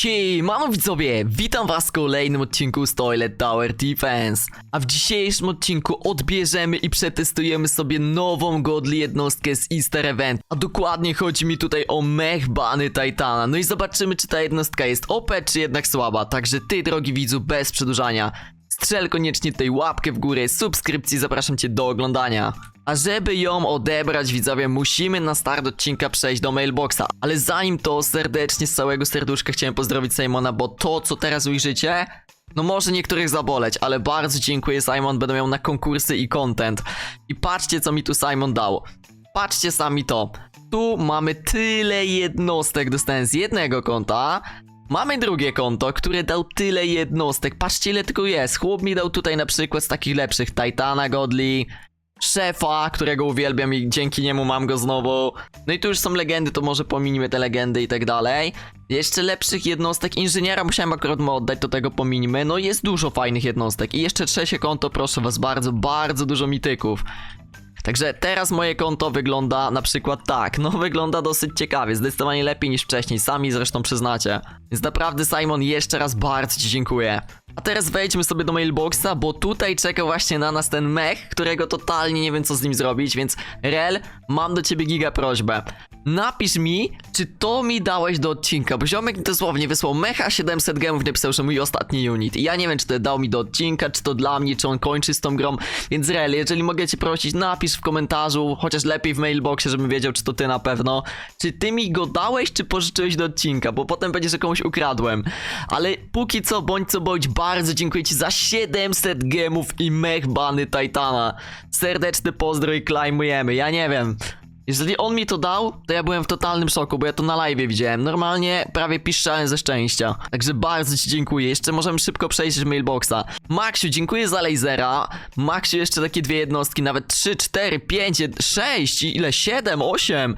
Siemano widzowie, witam was w kolejnym odcinku z Toilet Tower Defense. A w dzisiejszym odcinku odbierzemy i przetestujemy sobie nową godly jednostkę z Easter Event. A dokładnie chodzi mi tutaj o mech bany Titana. No i zobaczymy czy ta jednostka jest OP czy jednak słaba. Także ty drogi widzu, bez przedłużania. Strzel koniecznie tej łapkę w górę, subskrypcji, zapraszam cię do oglądania. A żeby ją odebrać, widzowie, musimy na start odcinka przejść do mailboxa. Ale zanim to, serdecznie z całego serduszka chciałem pozdrowić Simona, bo to, co teraz ujrzycie, no może niektórych zaboleć, ale bardzo dziękuję Simon, będę miał na konkursy i content. I patrzcie, co mi tu Simon dał. Patrzcie sami to. Tu mamy tyle jednostek, dostałem z jednego konta. Mamy drugie konto, które dał tyle jednostek. Patrzcie, ile tylko jest. Chłop mi dał tutaj na przykład z takich lepszych Titana Godly, szefa, którego uwielbiam i dzięki niemu mam go znowu. No i tu już są legendy, to może pominimy te legendy i tak dalej. Jeszcze lepszych jednostek, inżyniera musiałem akurat mu oddać, to tego pominimy. No jest dużo fajnych jednostek. I jeszcze trzecie konto, proszę was bardzo, bardzo dużo mityków. Także teraz moje konto wygląda na przykład tak. No wygląda dosyć ciekawie, zdecydowanie lepiej niż wcześniej, sami zresztą przyznacie. Więc naprawdę Simon jeszcze raz bardzo ci dziękuję. A teraz wejdźmy sobie do mailboxa, bo tutaj czeka właśnie na nas ten mech, którego totalnie nie wiem co z nim zrobić, więc Rel, mam do ciebie giga prośbę. Napisz mi, czy to mi dałeś do odcinka, bo ziomek dosłownie wysłał mecha 700 gemów, napisał, że mój ostatni unit. I ja nie wiem, czy to dał mi do odcinka, czy to dla mnie, czy on kończy z tą grą. Więc Rel, jeżeli mogę cię prosić, napisz w komentarzu, chociaż lepiej w mailboxie, żebym wiedział, czy to ty na pewno. Czy ty mi go dałeś, czy pożyczyłeś do odcinka, bo potem będzie, że komuś ukradłem. Ale póki co, bądź co bądź, bardzo dziękuję ci za 700 gemów i mech bany Titana. Serdeczny pozdro i klejmujemy, ja nie wiem. Jeżeli on mi to dał, to ja byłem w totalnym szoku, bo ja to na live widziałem. Normalnie prawie piszczałem ze szczęścia. Także bardzo ci dziękuję. Jeszcze możemy szybko przejść do mailboxa. Maksiu, dziękuję za lasera. Maksiu, jeszcze takie dwie jednostki, nawet 3, 4, 5, 6, i ile? 7, 8.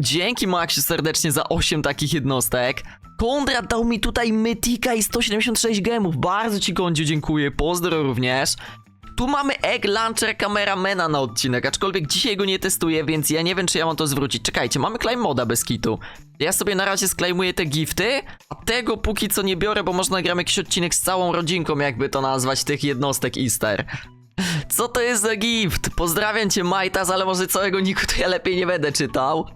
Dzięki Maksiu serdecznie za 8 takich jednostek. Konrad dał mi tutaj Mytika i 176 gemów. Bardzo ci Kondziu dziękuję. Pozdro również. Tu mamy Egg Launcher Cameramana na odcinek, aczkolwiek dzisiaj go nie testuję, więc ja nie wiem, czy ja mam to zwrócić. Czekajcie, mamy Claim Moda bez kitu. Ja sobie na razie sklejmuję te gifty, a tego póki co nie biorę, bo można nagram jakiś odcinek z całą rodzinką, jakby to nazwać, tych jednostek Easter. Co to jest za gift? Pozdrawiam cię Majtas, ale może całego niku to ja lepiej nie będę czytał.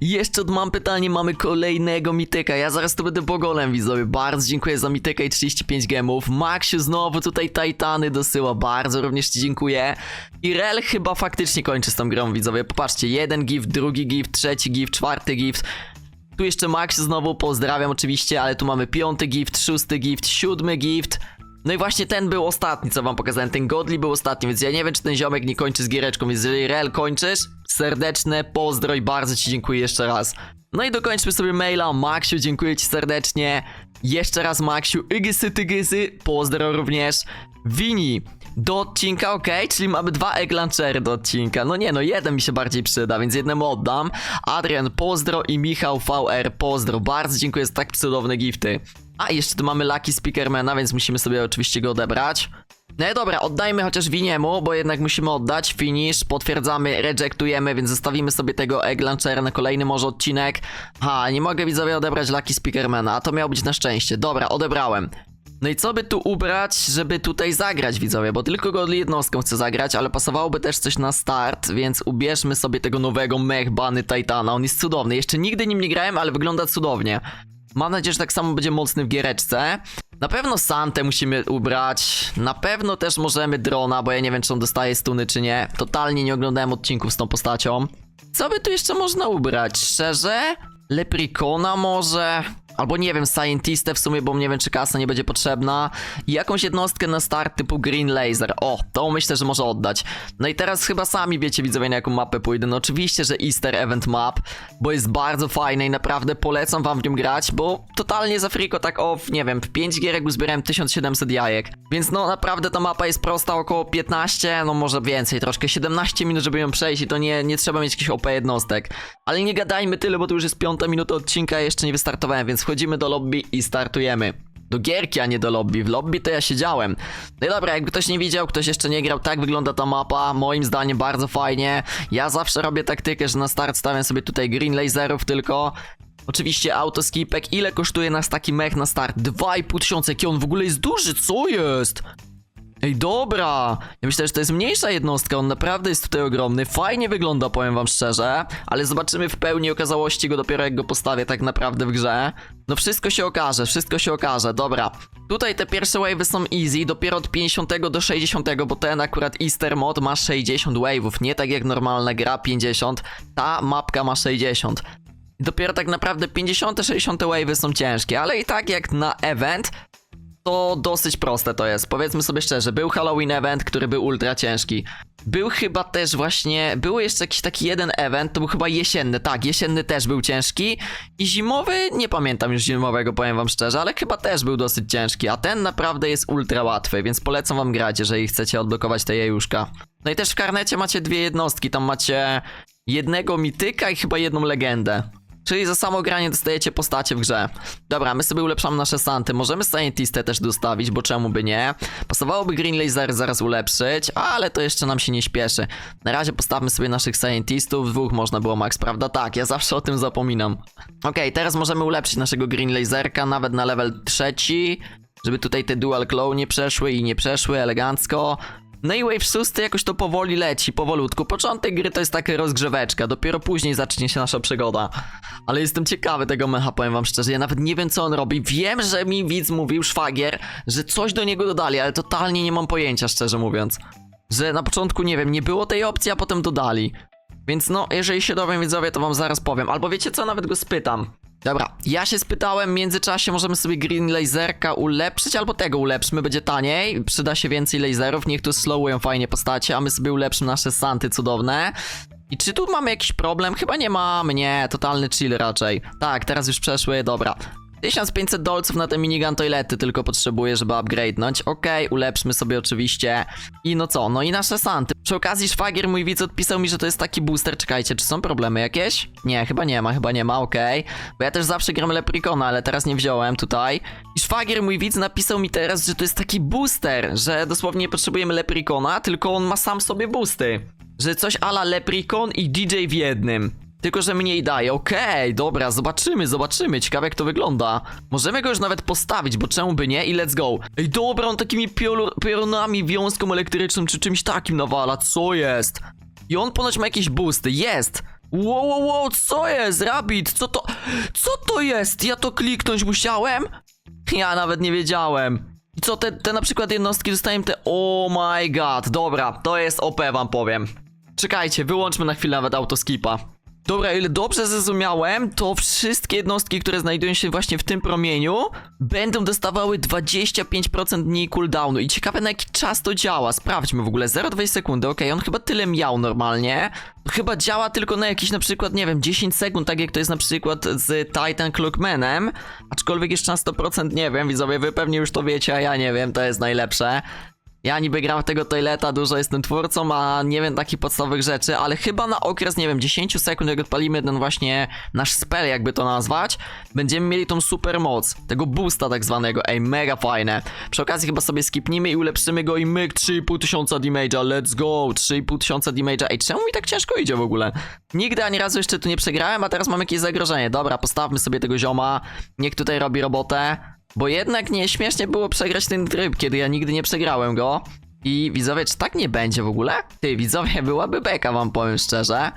Jeszcze mam pytanie, mamy kolejnego mityka. Ja zaraz tu będę bogolem widzowie. Bardzo dziękuję za mityka i 35 gemów. Maxiu znowu tutaj Titany dosyła. Bardzo również ci dziękuję. I Rel chyba faktycznie kończy z tą grą widzowie. Popatrzcie, jeden gift, drugi gift, trzeci gift, czwarty gift. Tu jeszcze Max znowu, pozdrawiam oczywiście, ale tu mamy piąty gift, szósty gift, siódmy gift. No i właśnie ten był ostatni, co wam pokazałem. Ten Godly był ostatni, więc ja nie wiem, czy ten ziomek nie kończy z giereczką. Więc jeżeli Rel kończysz, serdeczne pozdro i bardzo ci dziękuję jeszcze raz. No i dokończmy sobie maila. Maksiu, dziękuję ci serdecznie. Jeszcze raz Maksiu, ygysy tygysy, pozdro również. Wini, do odcinka, ok, czyli mamy dwa egg launchery do odcinka. No nie, no jeden mi się bardziej przyda, więc jednemu oddam. Adrian, pozdro i Michał VR, pozdro. Bardzo dziękuję za tak cudowne gifty. A, jeszcze tu mamy Lucky Speakermana, więc musimy sobie oczywiście go odebrać. No i dobra, oddajmy chociaż Winiemu, bo jednak musimy oddać. Finish, potwierdzamy, rejectujemy, więc zostawimy sobie tego egg launchera na kolejny może odcinek. Ha, nie mogę widzowie odebrać Lucky Speakermana, a to miało być na szczęście. Dobra, odebrałem. No i co by tu ubrać, żeby tutaj zagrać, widzowie? Bo tylko go jednostką chcę zagrać, ale pasowałoby też coś na start, więc ubierzmy sobie tego nowego mech bany Titana. On jest cudowny. Jeszcze nigdy nim nie grałem, ale wygląda cudownie. Mam nadzieję, że tak samo będzie mocny w giereczce. Na pewno Santę musimy ubrać. Na pewno też możemy drona, bo ja nie wiem, czy on dostaje stuny, czy nie. Totalnie nie oglądałem odcinków z tą postacią. Co by tu jeszcze można ubrać? Szczerze? Leprikona może? Albo nie wiem, Scientistę w sumie, bo nie wiem, czy kasa nie będzie potrzebna. I jakąś jednostkę na start typu Green Laser. O, to myślę, że może oddać. No i teraz chyba sami wiecie, widzowie, na jaką mapę pójdę. No oczywiście, że Easter Event Map, bo jest bardzo fajne i naprawdę polecam wam w nią grać, bo totalnie za friko tak off, nie wiem, w 5 gierek uzbierałem 1700 jajek. Więc no naprawdę ta mapa jest prosta, około 15, no może więcej, troszkę 17 minut, żeby ją przejść i to nie, nie trzeba mieć jakichś OP jednostek. Ale nie gadajmy tyle, bo to już jest piąta minuta odcinka, jeszcze nie wystartowałem, więc wchodzimy do lobby i startujemy. Do gierki, a nie do lobby. W lobby to ja siedziałem. No i dobra, jakby ktoś nie widział, ktoś jeszcze nie grał, tak wygląda ta mapa. Moim zdaniem bardzo fajnie. Ja zawsze robię taktykę, że na start stawiam sobie tutaj green laserów tylko. Oczywiście autoskipek. Ile kosztuje nas taki mech na start? 2,5 tysiąca, jaki on w ogóle jest duży, co jest? Ej, dobra! Ja myślę, że to jest mniejsza jednostka, on naprawdę jest tutaj ogromny. Fajnie wygląda, powiem wam szczerze, ale zobaczymy w pełni okazałości go dopiero jak go postawię tak naprawdę w grze. No wszystko się okaże, wszystko się okaże, dobra. Tutaj te pierwsze wave'y są easy, dopiero od 50 do 60, bo ten akurat Easter mod ma 60 wave'ów, nie tak jak normalna gra 50, ta mapka ma 60. I dopiero tak naprawdę 50, 60 wave'y są ciężkie, ale i tak jak na event, to dosyć proste to jest. Powiedzmy sobie szczerze, był Halloween event, który był ultra ciężki. Był chyba też właśnie, był jeszcze jakiś taki jeden event, to był chyba jesienny, tak, jesienny też był ciężki i zimowy, nie pamiętam już zimowego, powiem wam szczerze, ale chyba też był dosyć ciężki, a ten naprawdę jest ultra łatwy, więc polecam wam grać, jeżeli chcecie odblokować te jajuszka. No i też w karnecie macie dwie jednostki, tam macie jednego mityka i chyba jedną legendę. Czyli za samo granie dostajecie postacie w grze. Dobra, my sobie ulepszamy nasze santy. Możemy Scientistę też dostawić, bo czemu by nie? Pasowałoby Green Laser zaraz ulepszyć, ale to jeszcze nam się nie śpieszy. Na razie postawmy sobie naszych Scientistów. Dwóch można było max, prawda? Tak, ja zawsze o tym zapominam. Okej, teraz możemy ulepszyć naszego Green Laserka nawet na level trzeci. Żeby tutaj te Dual Claw nie przeszły i nie przeszły elegancko. No i Wave 6 jakoś to powoli leci, powolutku. Początek gry to jest taka rozgrzeweczka, dopiero później zacznie się nasza przygoda. Ale jestem ciekawy tego mecha, powiem wam szczerze. Ja nawet nie wiem, co on robi. Wiem, że mi widz mówił, szwagier, że coś do niego dodali, ale totalnie nie mam pojęcia, szczerze mówiąc. Że na początku, nie wiem, nie było tej opcji, a potem dodali. Więc no, jeżeli się dowiem widzowie, to wam zaraz powiem. Albo wiecie co, nawet go spytam. Dobra, ja się spytałem, w międzyczasie możemy sobie Green Laserka ulepszyć, albo tego ulepszymy, będzie taniej, przyda się więcej laserów, niech tu slowują fajnie postacie, a my sobie ulepszymy nasze santy cudowne. I czy tu mamy jakiś problem? Chyba nie mamy, nie, totalny chill raczej. Tak, teraz już przeszły, dobra. 1500 dolców na te minigun toilety tylko potrzebuję, żeby upgrade'nąć. Okej, ulepszmy sobie oczywiście. I no co, no i nasze santy. Przy okazji szwagier, mój widz odpisał mi, że to jest taki booster. Czekajcie, czy są problemy jakieś? Nie, chyba nie ma, chyba nie ma, okej. Bo ja też zawsze gram Leprikona, ale teraz nie wziąłem tutaj. I szwagier, mój widz, napisał mi teraz, że to jest taki booster, że dosłownie nie potrzebujemy Leprikona, tylko on ma sam sobie boosty. Że coś ala Leprikon i DJ w jednym. Tylko, że mniej daje. Okej, dobra, zobaczymy, zobaczymy. Ciekawe jak to wygląda. Możemy go już nawet postawić, bo czemu by nie? I let's go. Ej, dobra, on takimi pionami, wiązką elektryczną czy czymś takim nawala. Co jest? I on ponoć ma jakieś boosty. Jest! Wow, wow, wow, co jest? Rabbit, co to? Co to jest? Ja to kliknąć musiałem? Ja nawet nie wiedziałem. I co, te, te na przykład jednostki dostają te... Oh my god, dobra, to jest OP wam powiem. Czekajcie, wyłączmy na chwilę nawet autoskipa. Dobra, ile dobrze zrozumiałem, to wszystkie jednostki, które znajdują się właśnie w tym promieniu, będą dostawały 25% mniej cooldownu. I ciekawe na jaki czas to działa. Sprawdźmy w ogóle. 0,2 sekundy, okej, on chyba tyle miał normalnie. Chyba działa tylko na jakiś na przykład, nie wiem, 10 sekund, tak jak to jest na przykład z Titan Clockmanem. Aczkolwiek jeszcze na 100% nie wiem, widzowie, wy pewnie już to wiecie, a ja nie wiem, to jest najlepsze. Ja niby gram tego toileta, dużo jestem twórcą, a nie wiem takich podstawowych rzeczy, ale chyba na okres, nie wiem, 10 sekund, jak odpalimy ten właśnie nasz spell, jakby to nazwać, będziemy mieli tą super moc, tego boosta tak zwanego, ej, mega fajne. Przy okazji chyba sobie skipnimy i ulepszymy go i myk 3,5 tysiąca damage'a, let's go, 3,5 tysiąca damage'a, ej, czemu mi tak ciężko idzie w ogóle? Nigdy ani razu jeszcze tu nie przegrałem, a teraz mam jakieś zagrożenie, dobra, postawmy sobie tego zioma, niech tutaj robi robotę. Bo jednak nie śmiesznie było przegrać ten tryb, kiedy ja nigdy nie przegrałem go. I widzowie, czy tak nie będzie w ogóle? Ty, widzowie, byłaby beka, wam powiem szczerze.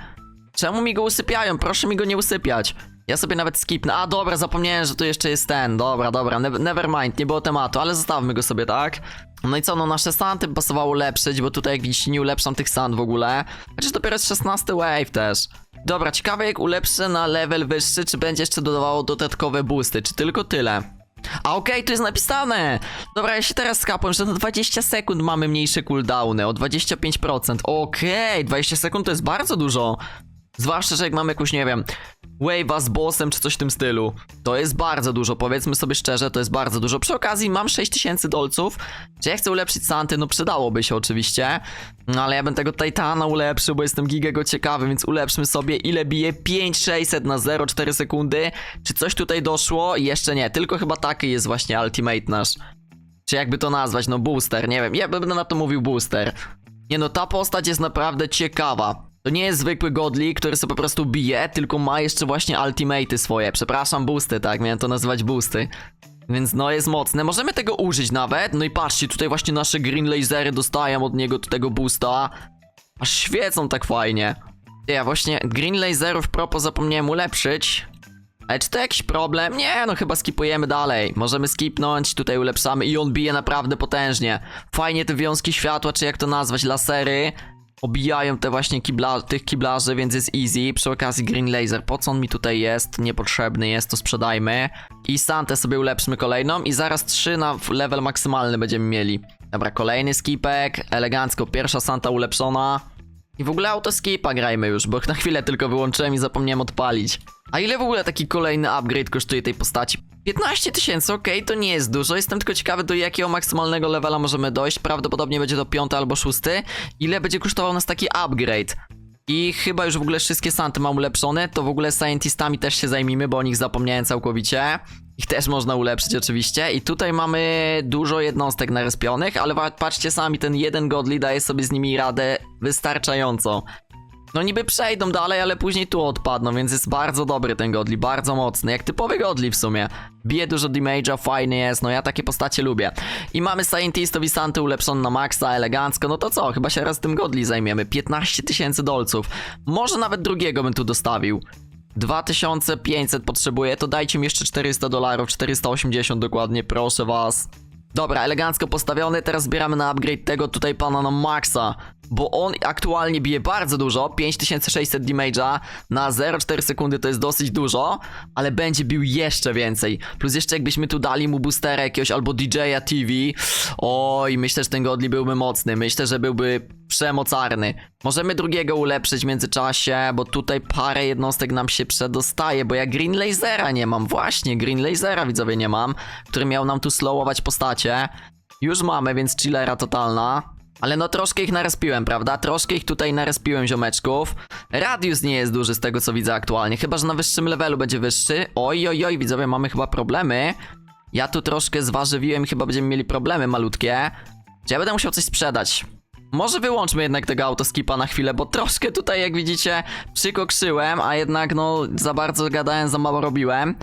Czemu mi go usypiają? Proszę mi go nie usypiać. Ja sobie nawet skipnę. A dobra, zapomniałem, że tu jeszcze jest ten. Dobra, dobra, ne never mind, nie było tematu, ale zostawmy go sobie, tak? No i co, no nasze santy pasowało ulepszyć, bo tutaj jak widzicie nie ulepszam tych sand w ogóle. Chociaż dopiero jest 16 wave też. Dobra, ciekawe jak ulepszę na level wyższy, czy będzie jeszcze dodawało dodatkowe boosty, czy tylko tyle. A okej, tu jest napisane! Dobra, ja się teraz skapłem, że na 20 sekund mamy mniejsze cooldowny, o 25%. Okej, 20 sekund to jest bardzo dużo. Zwłaszcza, że jak mamy jakąś, nie wiem, wave'a z bossem czy coś w tym stylu. To jest bardzo dużo, powiedzmy sobie szczerze, to jest bardzo dużo. Przy okazji mam 6000 dolców. Czy ja chcę ulepszyć Santy? No przydałoby się oczywiście. No ale ja bym tego Titana ulepszył, bo jestem gigego ciekawy, więc ulepszmy sobie ile bije 5600 na 0,4 sekundy. Czy coś tutaj doszło? Jeszcze nie, tylko chyba taki jest właśnie ultimate nasz. Czy jakby to nazwać, no booster, nie wiem, ja bym na to mówił booster. Nie no, ta postać jest naprawdę ciekawa. To nie jest zwykły godli, który sobie po prostu bije, tylko ma jeszcze właśnie ultimaty swoje. Przepraszam, boosty, tak? Miałem to nazywać boosty. Więc no jest mocne. Możemy tego użyć nawet. No i patrzcie, tutaj właśnie nasze green lasery dostają od niego tego boosta. Aż świecą tak fajnie. Ja właśnie green laserów propo zapomniałem ulepszyć. Ale czy to jakiś problem? Nie, no chyba skipujemy dalej. Możemy skipnąć, tutaj ulepszamy i on bije naprawdę potężnie. Fajnie te wiązki światła, czy jak to nazwać, lasery. Obijają te właśnie kibla, tych kiblarzy, więc jest easy. Przy okazji green laser, po co on mi tutaj jest? Niepotrzebny jest, to sprzedajmy. I Santę sobie ulepszmy kolejną i zaraz 3 na level maksymalny będziemy mieli. Dobra, kolejny skipek, elegancko, pierwsza Santa ulepszona. I w ogóle autoskipa grajmy już, bo na chwilę tylko wyłączyłem i zapomniałem odpalić. A ile w ogóle taki kolejny upgrade kosztuje tej postaci? 15 tysięcy, okej, to nie jest dużo. Jestem tylko ciekawy, do jakiego maksymalnego levela możemy dojść. Prawdopodobnie będzie to piąty albo szósty. Ile będzie kosztował nas taki upgrade? I chyba już w ogóle wszystkie santy mam ulepszone, to w ogóle scientistami też się zajmijmy, bo o nich zapomniałem całkowicie. Ich też można ulepszyć oczywiście. I tutaj mamy dużo jednostek narespionych, ale patrzcie sami, ten jeden godly daje sobie z nimi radę wystarczająco. No niby przejdą dalej, ale później tu odpadną, więc jest bardzo dobry ten godly, bardzo mocny, jak typowy godly w sumie. Bije dużo damage'a, fajny jest, no ja takie postacie lubię. I mamy Scientistów i Santy ulepszony na maksa, elegancko, no to co, chyba się raz tym godly zajmiemy. 15 tysięcy dolców. Może nawet drugiego bym tu dostawił. 2500 potrzebuję, to dajcie mi jeszcze 400 dolarów, 480 dokładnie, proszę was. Dobra, elegancko postawiony, teraz zbieramy na upgrade tego tutaj pana na maksa, bo on aktualnie bije bardzo dużo, 5600 damage'a na 0,4 sekundy to jest dosyć dużo, ale będzie bił jeszcze więcej. Plus jeszcze jakbyśmy tu dali mu boostera jakiegoś albo DJ-a TV, oj, myślę, że ten godli byłby mocny, myślę, że byłby przemocarny. Możemy drugiego ulepszyć w międzyczasie, bo tutaj parę jednostek nam się przedostaje, bo ja Green Lasera nie mam, właśnie, Green Lasera widzowie nie mam, który miał nam tu slowować postacie. Już mamy, więc chillera totalna. Ale no troszkę ich narespiłem, prawda? Troszkę ich tutaj narespiłem ziomeczków. Radius nie jest duży z tego co widzę aktualnie, chyba że na wyższym levelu będzie wyższy. Oj, oj, oj, widzowie, mamy chyba problemy. Ja tu troszkę zwarzywiłem i chyba będziemy mieli problemy malutkie. Czy ja będę musiał coś sprzedać? Może wyłączmy jednak tego autoskipa na chwilę, bo troszkę tutaj, jak widzicie, przykokrzyłem, a jednak no za bardzo gadałem, za mało robiłem.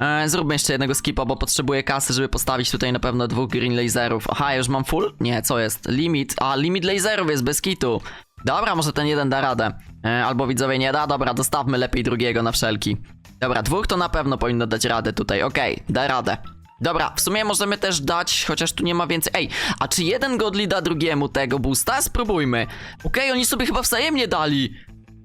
E, zróbmy jeszcze jednego skipa, bo potrzebuję kasy, żeby postawić tutaj na pewno dwóch green laserów. Aha, już mam full? Nie, co jest? Limit. A, limit laserów jest bez kitu. Dobra, może ten jeden da radę. E, albo widzowie nie da, dobra, dostawmy lepiej drugiego na wszelki. Dobra, dwóch to na pewno powinno dać radę tutaj, okej, da radę. Dobra, w sumie możemy też dać, chociaż tu nie ma więcej. Ej, a czy jeden godli da drugiemu tego boosta? Spróbujmy. Okej, oni sobie chyba wzajemnie dali.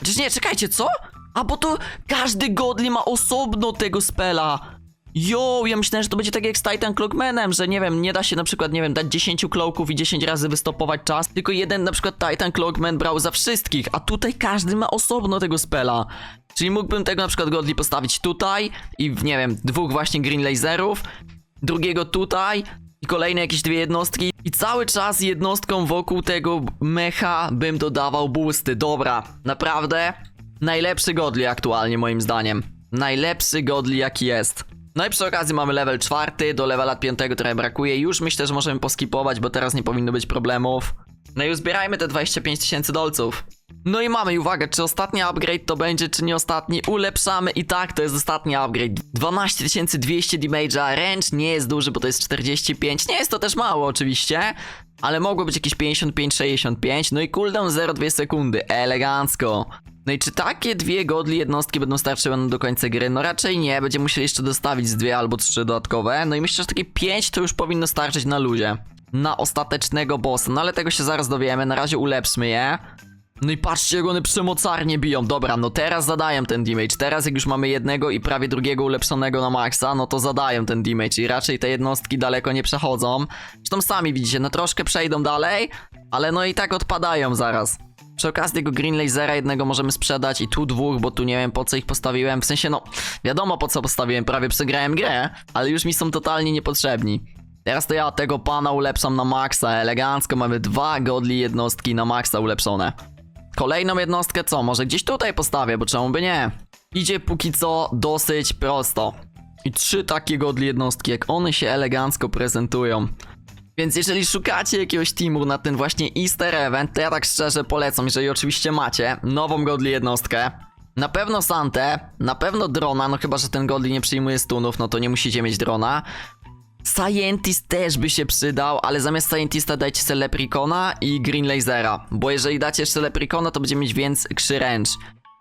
Czyż nie, czekajcie, co? A bo to każdy godli ma osobno tego spela. Jo, ja myślałem, że to będzie tak jak z Titan Clockmanem, że nie wiem, nie da się na przykład, nie wiem, dać 10 cloaków i 10 razy wystopować czas, tylko jeden na przykład Titan Clockman brał za wszystkich, a tutaj każdy ma osobno tego spela. Czyli mógłbym tego na przykład godli postawić tutaj i nie wiem, dwóch właśnie green laserów, drugiego tutaj i kolejne jakieś dwie jednostki i cały czas jednostką wokół tego mecha bym dodawał boosty. Dobra, naprawdę najlepszy godli aktualnie moim zdaniem. Najlepszy godli jaki jest. No i przy okazji mamy level czwarty, do levela piątego trochę brakuje. Już myślę, że możemy poskipować, bo teraz nie powinno być problemów. No i uzbierajmy te 25 tysięcy dolców. No i mamy, i uwaga, czy ostatni upgrade to będzie, czy nie ostatni? Ulepszamy i tak, to jest ostatni upgrade. 12 200 damage'a, ręcz nie jest duży, bo to jest 45. Nie jest to też mało oczywiście, ale mogło być jakieś 55-65. No i cooldown 0,2 sekundy, elegancko. No i czy takie dwie godli jednostki będą starczyły nam do końca gry? No raczej nie, będziemy musieli jeszcze dostawić z dwie albo trzy dodatkowe. No i myślę, że takie 5 to już powinno starczyć na luzie. Na ostatecznego bossa, no ale tego się zaraz dowiemy, na razie ulepszmy je. No i patrzcie, jak one przemocarnie biją. Dobra, no teraz zadają ten damage. Teraz jak już mamy jednego i prawie drugiego ulepszonego na maksa, no to zadają ten damage i raczej te jednostki daleko nie przechodzą. Zresztą sami widzicie, no troszkę przejdą dalej, ale no i tak odpadają zaraz. Przy okazji tego Green Lasera jednego możemy sprzedać i tu dwóch, bo tu nie wiem po co ich postawiłem. W sensie no, wiadomo po co postawiłem, prawie przegrałem grę, ale już mi są totalnie niepotrzebni. Teraz to ja tego pana ulepszam na maksa, elegancko, mamy dwa godli jednostki na maksa ulepszone. Kolejną jednostkę co? Może gdzieś tutaj postawię, bo czemu by nie? Idzie póki co dosyć prosto. I trzy takie godli jednostki, jak one się elegancko prezentują. Więc jeżeli szukacie jakiegoś teamu na ten właśnie Easter Event, to ja tak szczerze polecam, jeżeli oczywiście macie nową Godly jednostkę. Na pewno Santę, na pewno drona, no chyba, że ten Godly nie przyjmuje stunów, no to nie musicie mieć drona. Scientist też by się przydał, ale zamiast Scientista dajcie sobie Leprikona i Green Lasera, bo jeżeli dacie jeszcze Leprikona, to będzie mieć większy range.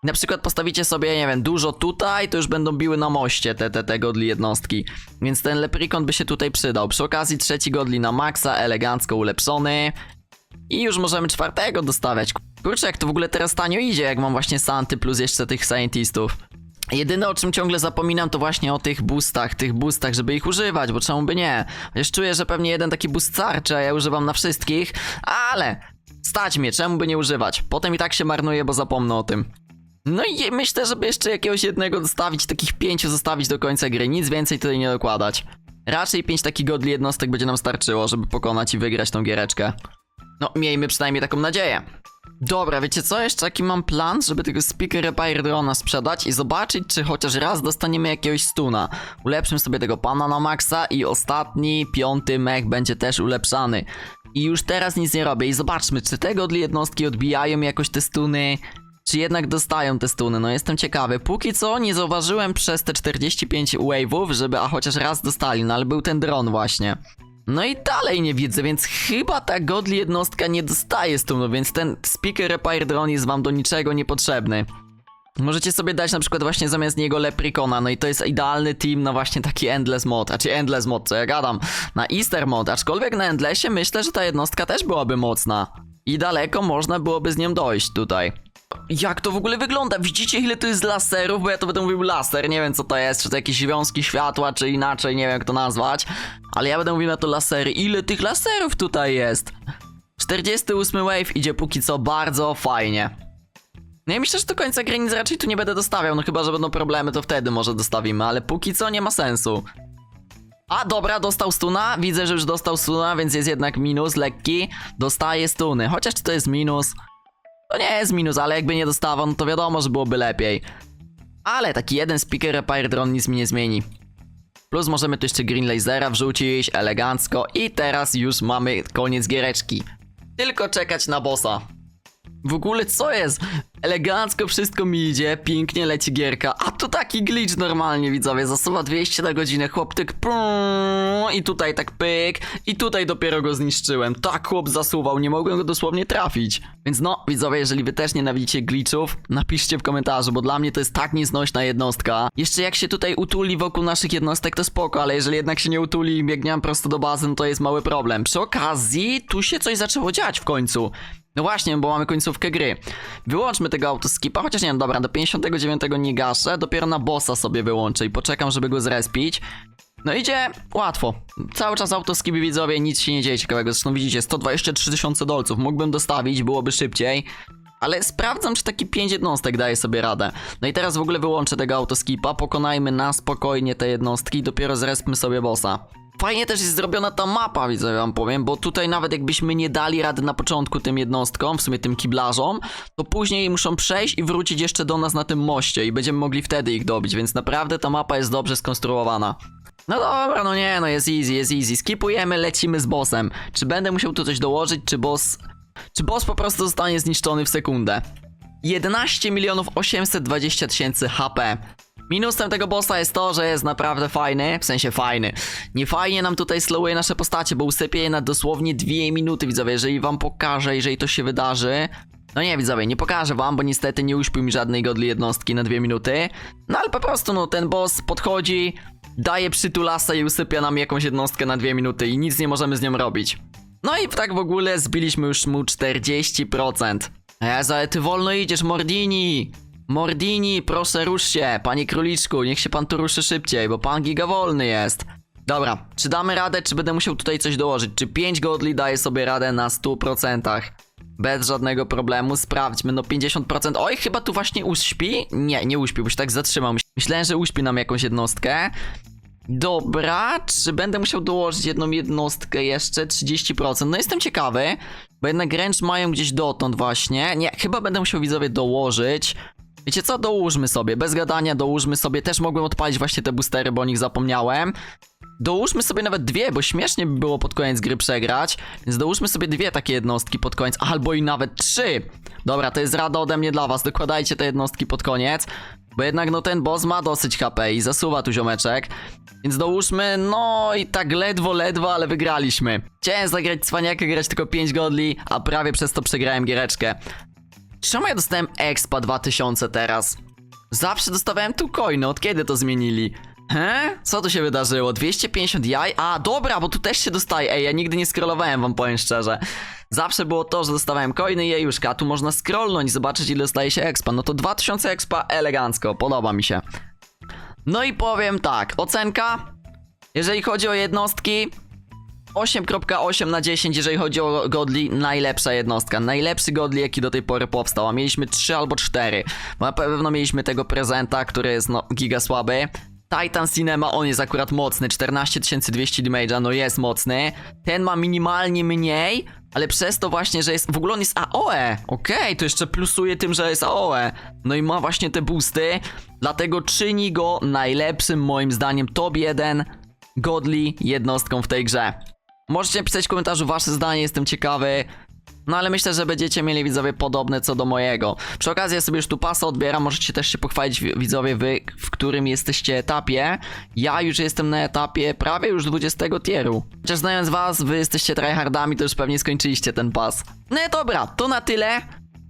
Na przykład postawicie sobie, nie wiem, dużo tutaj, to już będą biły na moście te, te, te godli jednostki. Więc ten Leprikon by się tutaj przydał. Przy okazji trzeci godli na maksa, elegancko ulepszony. I już możemy czwartego dostawiać. Kurczę, jak to w ogóle teraz tanio idzie, jak mam właśnie Santy plus jeszcze tych Scientistów. Jedyne o czym ciągle zapominam to właśnie o tych boostach, tych boostach, żeby ich używać, bo czemu by nie? Chociaż czuję, że pewnie jeden taki boost starczy, a ja używam na wszystkich, ale stać mnie, czemu by nie używać? Potem i tak się marnuje, bo zapomnę o tym. No i myślę, żeby jeszcze jakiegoś jednego dostawić, takich pięciu zostawić do końca gry, nic więcej tutaj nie dokładać. Raczej pięć takich godli jednostek będzie nam starczyło, żeby pokonać i wygrać tą giereczkę. No, miejmy przynajmniej taką nadzieję. Dobra, wiecie co? Jeszcze taki mam plan, żeby tego Speaker Repair Drona sprzedać i zobaczyć, czy chociaż raz dostaniemy jakiegoś stuna. Ulepszymy sobie tego pana na maksa i ostatni, piąty mech będzie też ulepszany. I już teraz nic nie robię i zobaczmy, czy te godli jednostki odbijają jakoś te stuny, czy jednak dostają te stuny. No jestem ciekawy. Póki co nie zauważyłem przez te 45 wave'ów, żeby a chociaż raz dostali, no ale był ten dron właśnie. No i dalej nie widzę, więc chyba ta godli jednostka nie dostaje stunu, więc ten Speaker Repair Drone jest wam do niczego niepotrzebny. Możecie sobie dać na przykład właśnie zamiast niego Leprikona, no i to jest idealny team na właśnie taki Endless Mod, a czy Endless Mod, co ja gadam, na Easter Mod, aczkolwiek na Endlessie myślę, że ta jednostka też byłaby mocna. I daleko można byłoby z nią dojść tutaj. Jak to w ogóle wygląda? Widzicie ile to jest laserów? Bo ja to będę mówił laser, nie wiem co to jest, czy to jakieś wiązki światła, czy inaczej, nie wiem jak to nazwać. Ale ja będę mówił na to lasery. Ile tych laserów tutaj jest? 48 wave idzie póki co bardzo fajnie. No i myślę, że do końca gry nic raczej tu nie będę dostawiał, no chyba, że będą problemy, to wtedy może dostawimy, ale póki co nie ma sensu. A dobra, dostał stuna, widzę, że już dostał stuna, więc jest jednak minus lekki. Dostaje stuny, chociaż czy to jest minus? To nie jest minus, ale jakby nie dostawał, no to wiadomo, że byłoby lepiej. Ale taki jeden speaker repair drone nic mi nie zmieni. Plus możemy tu jeszcze green lasera wrzucić, elegancko i teraz już mamy koniec giereczki. Tylko czekać na bossa. W ogóle co jest? Elegancko wszystko mi idzie, pięknie leci gierka, a tu taki glitch normalnie widzowie, zasuwa 200 na godzinę, chłop tyk prrrr, i tutaj tak pyk i tutaj dopiero go zniszczyłem, tak chłop zasuwał, nie mogłem go dosłownie trafić. Więc no, widzowie, jeżeli wy też nienawidzicie glitchów, napiszcie w komentarzu, bo dla mnie to jest tak nieznośna jednostka. Jeszcze jak się tutaj utuli wokół naszych jednostek to spoko, ale jeżeli jednak się nie utuli i biegniam prosto do bazy, no to jest mały problem. Przy okazji, tu się coś zaczęło dziać w końcu. No właśnie, bo mamy końcówkę gry. Wyłączmy tego autoskipa, chociaż nie wiem, dobra, do 59 nie gaszę, dopiero na bossa sobie wyłączę i poczekam, żeby go zrespić. No idzie łatwo. Cały czas autoskip widzowie, nic się nie dzieje ciekawego. Zresztą widzicie, 123 tysiące dolców. Mógłbym dostawić, byłoby szybciej. Ale sprawdzam, czy taki 5 jednostek daje sobie radę. No i teraz w ogóle wyłączę tego autoskipa, pokonajmy na spokojnie te jednostki dopiero zrespmy sobie bossa. Fajnie też jest zrobiona ta mapa, widzę wam powiem, bo tutaj nawet jakbyśmy nie dali rady na początku tym jednostkom, w sumie tym kiblarzom, to później muszą przejść i wrócić jeszcze do nas na tym moście i będziemy mogli wtedy ich dobić, więc naprawdę ta mapa jest dobrze skonstruowana. No dobra, no nie, no jest easy, jest easy. Skipujemy, lecimy z bossem. Czy będę musiał tu coś dołożyć, czy boss... Czy boss po prostu zostanie zniszczony w sekundę? 11 milionów 820 tysięcy HP. Minusem tego bossa jest to, że jest naprawdę fajny, w sensie fajny. Nie fajnie nam tutaj slowuje nasze postacie, bo usypie je na dosłownie 2 minuty, widzowie. Jeżeli wam pokażę, jeżeli to się wydarzy... No nie, widzowie, nie pokażę wam, bo niestety nie uśpił mi żadnej godli jednostki na 2 minuty. No ale po prostu, no, ten boss podchodzi, daje przytulasa i usypia nam jakąś jednostkę na 2 minuty i nic nie możemy z nią robić. No i tak w ogóle zbiliśmy już mu 40%. Jezu, ale ty wolno idziesz, Mordini! Mordini, proszę rusz się, panie króliczku, niech się pan tu ruszy szybciej, bo pan gigawolny jest. Dobra, czy damy radę, czy będę musiał tutaj coś dołożyć? Czy 5 godli daje sobie radę na 100%? Bez żadnego problemu, sprawdźmy, no 50%. Oj, chyba tu właśnie uśpi? Nie, nie uśpi, bo się tak zatrzymał. Myśl- Myślałem, że uśpi nam jakąś jednostkę. Dobra, czy będę musiał dołożyć jedną jednostkę jeszcze? 30%. No jestem ciekawy, bo jednak ręcz mają gdzieś dotąd właśnie. Nie, chyba będę musiał widzowie dołożyć. Wiecie co, dołóżmy sobie, bez gadania dołóżmy sobie. Też mogłem odpalić właśnie te boostery, bo o nich zapomniałem. dołóżmy sobie nawet dwie, bo śmiesznie by było pod koniec gry przegrać, więc dołóżmy sobie dwie takie jednostki pod koniec, albo i nawet trzy. Dobra, to jest rada ode mnie dla was, dokładajcie te jednostki pod koniec, bo jednak no ten boss ma dosyć HP i zasuwa tu ziomeczek. Więc dołóżmy, no i tak ledwo, ledwo, ale wygraliśmy. Chciałem zagrać cwaniaka, grać tylko 5 godli, a prawie przez to przegrałem giereczkę. Czemu ja dostałem expa 2000 teraz? Zawsze dostawałem tu coiny, od kiedy to zmienili? He? Co tu się wydarzyło? 250 jaj? A, dobra, bo tu też się dostaje. Ej, ja nigdy nie scrollowałem, wam powiem szczerze. Zawsze było to, że dostawałem coiny i jejuszka, tu można scrollnąć i zobaczyć ile dostaje się expa. No to 2000 expa elegancko, podoba mi się. No i powiem tak, ocenka, jeżeli chodzi o jednostki, 8.8 na 10, jeżeli chodzi o Godli, najlepsza jednostka. Najlepszy Godli, jaki do tej pory powstał. A mieliśmy 3 albo 4. Bo na pewno mieliśmy tego prezenta, który jest no giga słaby. Titan Cinema, on jest akurat mocny, 14200 damage'a, no jest mocny. Ten ma minimalnie mniej, ale przez to właśnie, że jest, w ogóle on jest AOE. Okej, to jeszcze plusuje tym, że jest AOE. No i ma właśnie te boosty, dlatego czyni go najlepszym moim zdaniem top 1 godli jednostką w tej grze. Możecie napisać w komentarzu wasze zdanie, jestem ciekawy. No ale myślę, że będziecie mieli widzowie podobne co do mojego. Przy okazji ja sobie już tu pasa odbieram, możecie też się pochwalić wi- widzowie wy, w którym jesteście etapie. Ja już jestem na etapie prawie już 20 tieru. Chociaż znając was, wy jesteście tryhardami, to już pewnie skończyliście ten pas. No i dobra, to na tyle.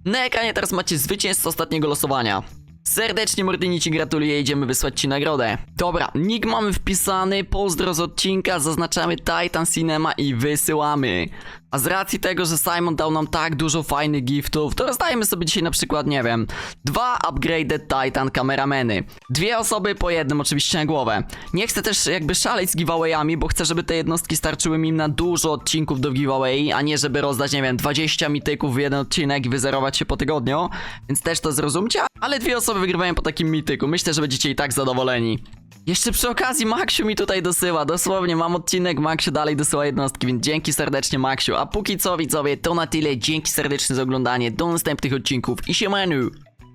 Na ekranie teraz macie zwycięzcę ostatniego losowania. Serdecznie Mordyni ci gratuluję, idziemy wysłać ci nagrodę. Dobra, nick mamy wpisany, pozdro z odcinka, zaznaczamy Titan Cinema i wysyłamy. A z racji tego, że Simon dał nam tak dużo fajnych giftów, to rozdajemy sobie dzisiaj na przykład, nie wiem, dwa upgraded Titan kamerameny. Dwie osoby po jednym oczywiście na głowę. Nie chcę też jakby szaleć z giveawayami, bo chcę, żeby te jednostki starczyły mi na dużo odcinków do giveaway, a nie żeby rozdać, nie wiem, 20 mityków w jeden odcinek i wyzerować się po tygodniu. Więc też to zrozumcie, ale dwie osoby wygrywają po takim mityku. Myślę, że będziecie i tak zadowoleni. Jeszcze przy okazji Maksiu mi tutaj dosyła, dosłownie mam odcinek, Maksiu dalej dosyła jednostki, więc dzięki serdecznie Maksiu. A póki co widzowie, to na tyle, dzięki serdecznie za oglądanie, do następnych odcinków i siemanu!